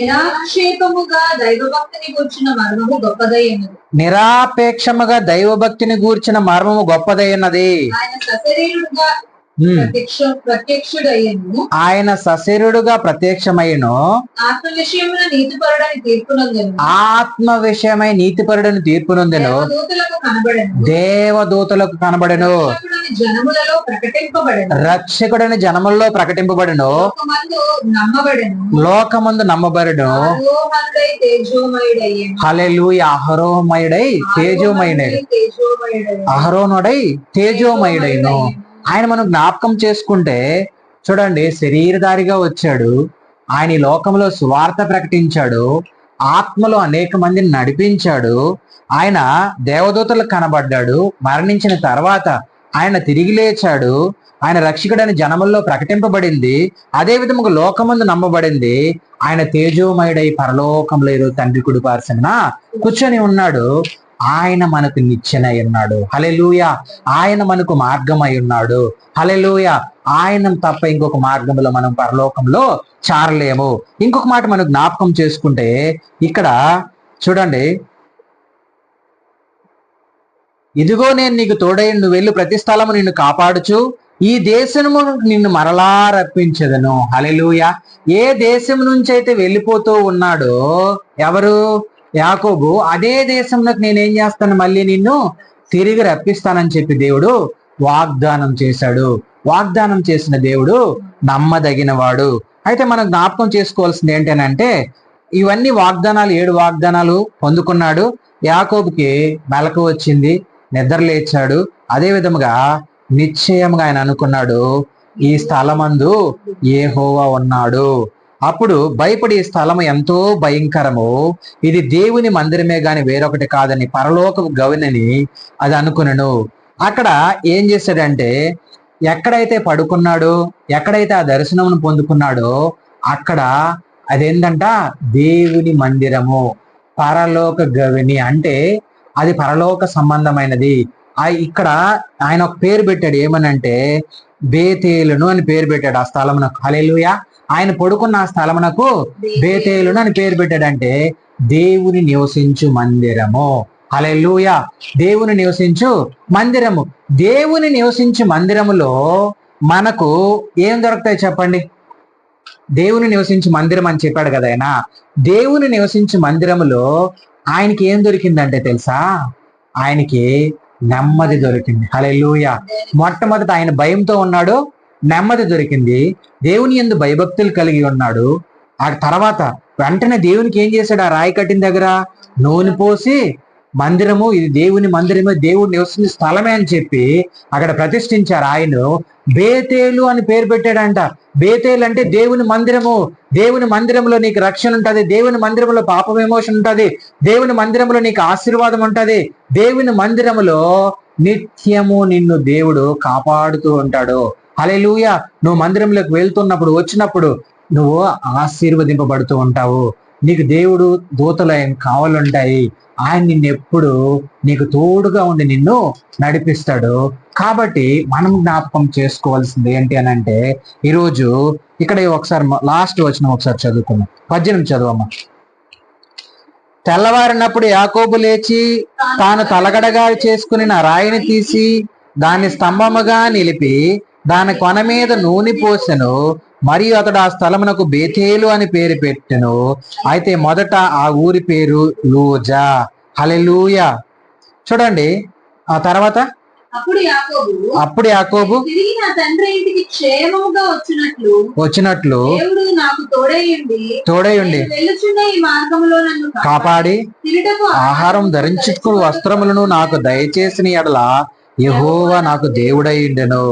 నిరాక్షేపముగా దైవభక్తిని కూర్చున్న మర్మము గొప్పదయ్యన్నది నిరాపేక్షముగా దైవభక్తిని గూర్చిన మర్మము గొప్పదైనది. ఆయన సశరీరుడుగా. ప్రత్యక్ష ప్రత్యక్షుడయ్యను. ఆయన సశరీరుడుగా ప్రత్యక్షమైను ఆత్మ విషయమున నీతిపరుడని తీర్పునందను. ఆత్మ విషయమై నీతిపరుడని తీర్పునందెను. దూతలకు కనబడను. దేవదూతలకు కనబడెను. జనములలో ప్రకటింపబడను. రక్షకుడని జనముల్లో ప్రకటింపబడును. లోకమందు నమ్మబడను. హలెలూయ అహరోమయుడై తేజోమయుడై. అహరోనుడై తేజోమయుడైను. ఆయన మనం జ్ఞాపకం చేసుకుంటే చూడండి శరీరధారిగా వచ్చాడు. ఆయన ఈ లోకంలో సువార్త ప్రకటించాడు. ఆత్మలో అనేక మందిని నడిపించాడు. ఆయన దేవదూతలకు కనబడ్డాడు. మరణించిన తర్వాత ఆయన తిరిగి లేచాడు. ఆయన రక్షకుడని జనముల్లో ప్రకటింపబడింది. అదే విధముగా లోకమందు నమ్మబడింది. ఆయన తేజోమయుడై పరలోకంలో ఏదో తండ్రి కుడి కూర్చొని ఉన్నాడు. ఆయన మనకు నిచ్చెనై ఉన్నాడు. హలెలూయ ఆయన మనకు మార్గమై ఉన్నాడు. హలెలూయ ఆయన తప్ప ఇంకొక మార్గంలో మనం పరలోకంలో చారలేము. ఇంకొక మాట మనం జ్ఞాపకం చేసుకుంటే ఇక్కడ చూడండి ఇదిగో నేను నీకు తోడై నువ్వు వెళ్ళి ప్రతి స్థలము నిన్ను కాపాడుచు. ఈ దేశము నిన్ను మరలా రప్పించదను. హలెలూయ ఏ దేశం నుంచి అయితే వెళ్ళిపోతూ ఉన్నాడో ఎవరు? యాకోబు. అదే దేశంలోకి నేనేం చేస్తాను? మళ్ళీ నిన్ను తిరిగి రప్పిస్తానని చెప్పి దేవుడు వాగ్దానం చేశాడు. వాగ్దానం చేసిన దేవుడు నమ్మదగిన వాడు అయితే మనం జ్ఞాపకం చేసుకోవాల్సింది ఏంటనంటే ఇవన్నీ వాగ్దానాలు ఏడు వాగ్దానాలు పొందుకున్నాడు. యాకోబుకి మెలకు వచ్చింది. నిద్రలేచాడు అదే విధముగా నిశ్చయంగా ఆయన అనుకున్నాడు ఈ స్థలమందు ఏహోవా ఉన్నాడు. అప్పుడు భయపడి ఈ స్థలం ఎంతో భయంకరము. ఇది దేవుని మందిరమే గాని వేరొకటి కాదని పరలోక గవినని అది అనుకునను. అక్కడ ఏం చేశాడంటే ఎక్కడైతే పడుకున్నాడో ఎక్కడైతే ఆ దర్శనమును పొందుకున్నాడో అక్కడ అదేంటంట దేవుని మందిరము పరలోక గవిని అంటే అది పరలోక సంబంధమైనది. ఆ ఇక్కడ ఆయన ఒక పేరు పెట్టాడు. ఏమనంటే బేతేలును అని పేరు పెట్టాడు ఆ స్థలమునకు. హల్లెలూయా. ఆయన పడుకున్న ఆ స్థలమునకు బేతేలును అని పేరు పెట్టాడంటే దేవుని నివసించు మందిరము. హల్లెలూయ. దేవుని నివసించు మందిరము. దేవుని నివసించు మందిరములో మనకు ఏం దొరుకుతాయి చెప్పండి? దేవుని నివసించు మందిరం అని చెప్పాడు కదా ఆయన. దేవుని నివసించు మందిరములో ఆయనకి ఏం దొరికిందంటే తెలుసా? ఆయనకి నెమ్మది దొరికింది. హల్లెలూయ. మొట్టమొదట ఆయన భయంతో ఉన్నాడు నెమ్మది దొరికింది. దేవుని ఎందు భయభక్తులు కలిగి ఉన్నాడు. ఆ తర్వాత వెంటనే దేవునికి ఏం చేశాడు? ఆ రాయి కట్టిన దగ్గర నూనె పోసి మందిరము ఇది దేవుని మందిరము దేవుడు నివసించిన స్థలమే అని చెప్పి అక్కడ ప్రతిష్ఠించారు ఆయన. బేతేలు అని పేరు పెట్టాడంట. బేతేలు అంటే దేవుని మందిరము. దేవుని మందిరంలో నీకు రక్షణ ఉంటుంది. దేవుని మందిరంలో పాప విమోచన ఉంటుంది. దేవుని మందిరంలో నీకు ఆశీర్వాదం ఉంటుంది. దేవుని మందిరములో నిత్యము నిన్ను దేవుడు కాపాడుతూ ఉంటాడు. హల్లెలూయ! నువ్వు మందిరంలోకి వెళ్తున్నప్పుడు వచ్చినప్పుడు నువ్వు ఆశీర్వదింపబడుతూ ఉంటావు. నీకు దేవుడు దూతలు ఆయన కావాలంటాయి. ఆయన నిన్ను ఎప్పుడు నీకు తోడుగా ఉండి నిన్ను నడిపిస్తాడు. కాబట్టి మనం జ్ఞాపకం చేసుకోవాల్సింది ఏంటి అని అంటే ఈరోజు ఇక్కడ ఒకసారి లాస్ట్ వచ్చిన ఒకసారి చదువుకున్నాం పద్దెనిమిది చదవమ్మా. తెల్లవారినప్పుడు యాకోబు లేచి తాను తలగడగా చేసుకుని నా రాయిని తీసి దాన్ని స్తంభముగా నిలిపి దాని కొన మీద నూనె పోసెను. మరియు అతడు ఆ స్థలమునకు బేతేలు అని పేరు పెట్టెను. అయితే మొదట ఆ ఊరి పేరు లూజా. హలెలూయ చూడండి ఆ తర్వాత? అప్పుడు యాకోబు అప్పుడు యాకోబు తిరిగి నా తండ్రి ఇంటికి క్షేమముగా వచ్చినట్లు వచ్చినట్లు దేవుడు నాకు తోడయ్యండి తోడై ఉండి నేను వెళ్ళుచున్న ఈ మార్గంలో నన్ను కాపాడి ఆహారం ధరించుకుని వస్త్రములను నాకు దయచేసిన ఎడల యెహోవా నాకు దేవుడైండెను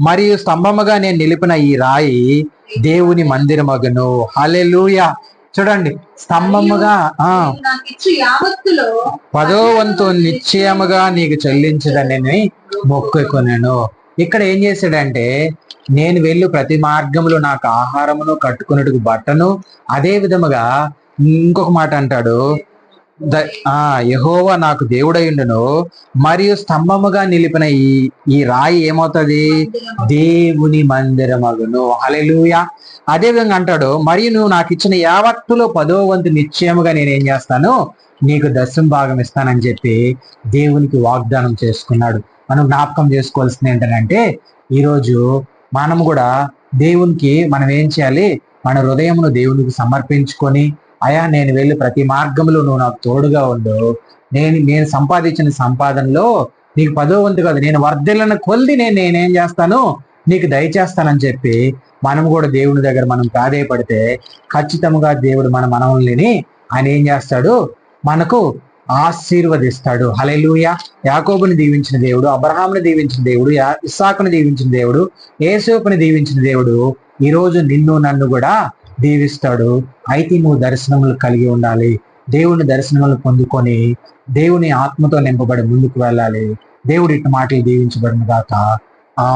మరియు స్తంభముగా నేను నిలిపిన ఈ రాయి దేవుని మందిరమగును. హల్లెలూయ చూడండి స్తంభముగా పదో వంతు నిశ్చయముగా నీకు చెల్లించదనని మొక్కుకొనెను. ఇక్కడ ఏం చేశాడంటే నేను వెళ్ళు ప్రతి మార్గంలో నాకు ఆహారమును కట్టుకున్నట్టుకు బట్టను. అదే విధముగా ఇంకొక మాట అంటాడు యహోవా నాకు దేవుడయుండును. మరియు స్తంభముగా నిలిపిన ఈ ఈ రాయి ఏమవుతుంది? దేవుని మందిరమగును. హల్లెలూయా. అదే విధంగా అంటాడు మరియు నువ్వు నాకు ఇచ్చిన యావత్తులో పదో వంతు నిశ్చయముగా నేనేం చేస్తాను? నీకు దశం భాగం ఇస్తానని చెప్పి దేవునికి వాగ్దానం చేసుకున్నాడు. మనం జ్ఞాపకం చేసుకోవాల్సింది ఏంటంటే ఈరోజు మనం కూడా దేవునికి మనం ఏం చేయాలి? మన హృదయమును దేవునికి సమర్పించుకొని అయా నేను వెళ్ళి ప్రతి మార్గంలో నువ్వు నాకు తోడుగా ఉండు. నేను నేను సంపాదించిన సంపాదనలో నీకు పదో వంతు కాదు నేను వర్ధిల్లను కొలిది నేను నేనేం చేస్తాను? నీకు దయచేస్తానని చెప్పి మనం కూడా దేవుని దగ్గర మనం ప్రాధేయపడితే ఖచ్చితంగా దేవుడు మన మనవుల్ని ఆయన ఏం చేస్తాడు? మనకు ఆశీర్వదిస్తాడు. హలెలుయ యాకోబుని దీవించిన దేవుడు అబ్రహాముని దీవించిన దేవుడు యా- ఇస్సాకుని దీవించిన దేవుడు ఏసోపుని దీవించిన దేవుడు ఈరోజు నిన్ను నన్ను కూడా దీవిస్తాడు. అయితే నువ్వు దర్శనములు కలిగి ఉండాలి. దేవుని దర్శనములు పొందుకొని దేవుని ఆత్మతో నింపబడి ముందుకు వెళ్ళాలి. దేవుడి ఇటు మాటలు దీవించబడిన దాకా ఆ